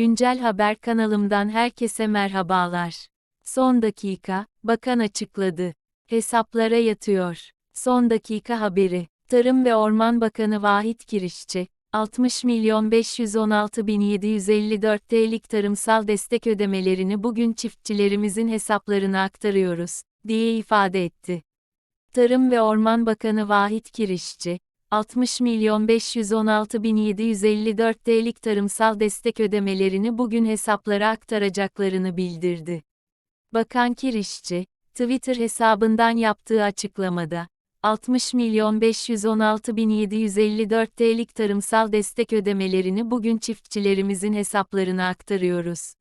Güncel Haber kanalımdan herkese merhabalar. Son dakika, bakan açıkladı. Hesaplara yatıyor. Son dakika haberi. Tarım ve Orman Bakanı Vahit Kirişçi, 60 milyon 516 bin 754 TL'lik tarımsal destek ödemelerini bugün çiftçilerimizin hesaplarına aktarıyoruz, diye ifade etti. Tarım ve Orman Bakanı Vahit Kirişçi, 60 milyon 516 bin 754 TL'lik tarımsal destek ödemelerini bugün hesaplara aktaracaklarını bildirdi. Bakan Kirişçi, Twitter hesabından yaptığı açıklamada, 60 milyon 516 bin 754 TL'lik tarımsal destek ödemelerini bugün çiftçilerimizin hesaplarına aktarıyoruz.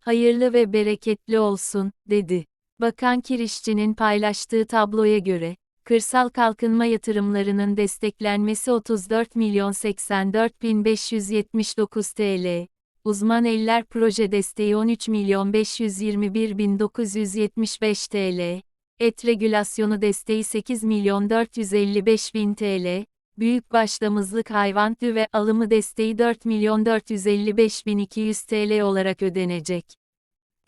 Hayırlı ve bereketli olsun, dedi. Bakan Kirişçi'nin paylaştığı tabloya göre, kırsal kalkınma yatırımlarının desteklenmesi 34 milyon 84 bin 579 TL, uzman eller proje desteği 13 milyon 521 bin 975 TL, et regülasyonu desteği 8 milyon 455 bin TL, büyükbaş damızlık hayvan ve alımı desteği 4 milyon 455 bin 200 TL olarak ödenecek.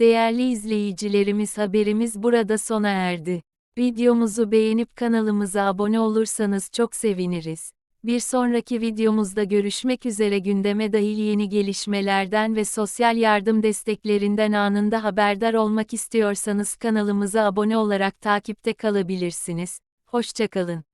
Değerli izleyicilerimiz haberimiz burada sona erdi. Videomuzu beğenip kanalımıza abone olursanız çok seviniriz. Bir sonraki videomuzda görüşmek üzere gündeme dahil yeni gelişmelerden ve sosyal yardım desteklerinden anında haberdar olmak istiyorsanız kanalımıza abone olarak takipte kalabilirsiniz. Hoşçakalın.